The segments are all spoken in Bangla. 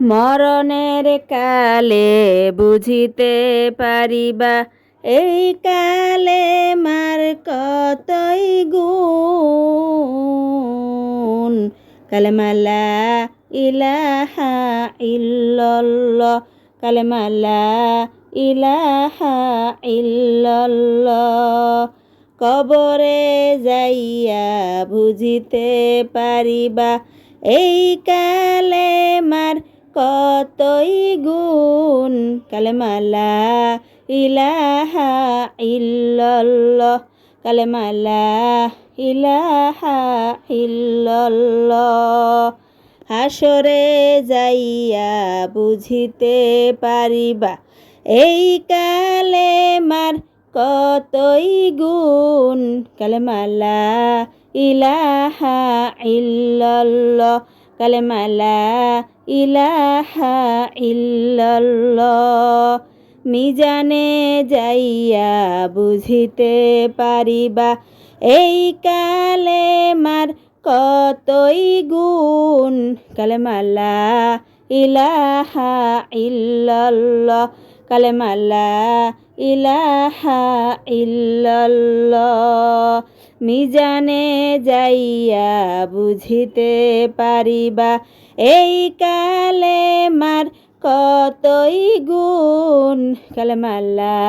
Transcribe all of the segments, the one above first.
মরণের কালে বুঝিতে পারিবা, এই কালে মার কতই গুণ? কালেমালা ইলাহা ইল্লাল্লাহ, কালেমালা ইলাহা ইল্লাল্লাহ। কবরে যাইয়া বুঝিতে পারিবা, এই কালে কতই গুণ? কালেমালা ইলাহা ইল্লাল্লাহ। কালেমালা ইলাহা ইল্লাল্লাহ। হাসরে যাইয়া বুঝিতে পারিবা, এই কালে মার কতই গুণ? কালেমালা ইলাহা ইল্লাল্লাহ। কালেমালা ইলাহা ইল্লাল্লাহ, মিজানে যাইয়া বুঝিতে পারিবা, এই কালে মার কতই গুণ? কালেমালা ইলাহা ইল্লাল্লাহ, কালেমালা ইলাহা ইল্লাল্লাহ। মিজানে যাইয়া বুঝিতে পারিবা, এই কালে মার কতই গুণ? কালেমালা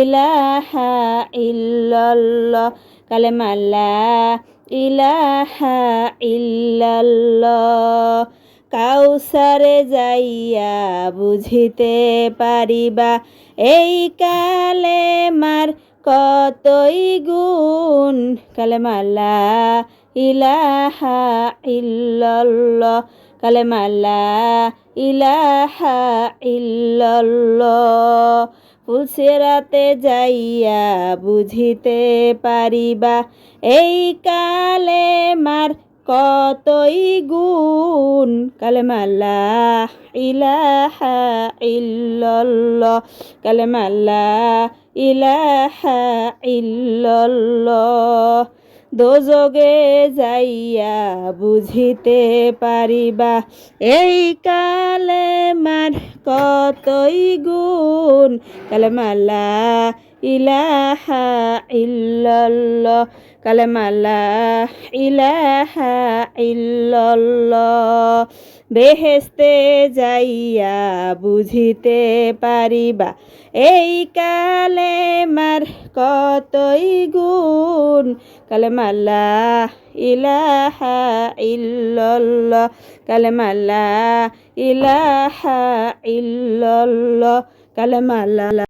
ইলাহা ইল্লাল্লাহ কালেমালা ইলাহা ইল্লাল্লাহ। কাউসারে যাইয়া বুঝিতে পারিবা, এই কালে মার কতই গুণ? কালেমালা ইলাহা ইল্লাল্লাহ। কালেমালা ইলাহা ইল্লাল্লাহ। ফুলসেরাতে যাইয়া বুঝিতে পারিবা, এই কালে মার কতই গুণ? কালেমালা ইলাহা ইল্লাল্লাহ কালেমালা ইলাহা ইল্লাল্লাহ। দোজগে যাইয়া বুঝিতে পারিবা, এই কালে মার কতই গুণ? কালেমালা ইলাহা ইল্লাল্লাহ কালেমালা ইলাহা বেহেস্তে যাইয়া বুঝিতে পারিবা, এই কালে মার কতই গুণ? কালেমালা ইলাহা ইল্লাল্লাহ কালেমালা ইলাহা ইল্লাল্লাহ কালেমালা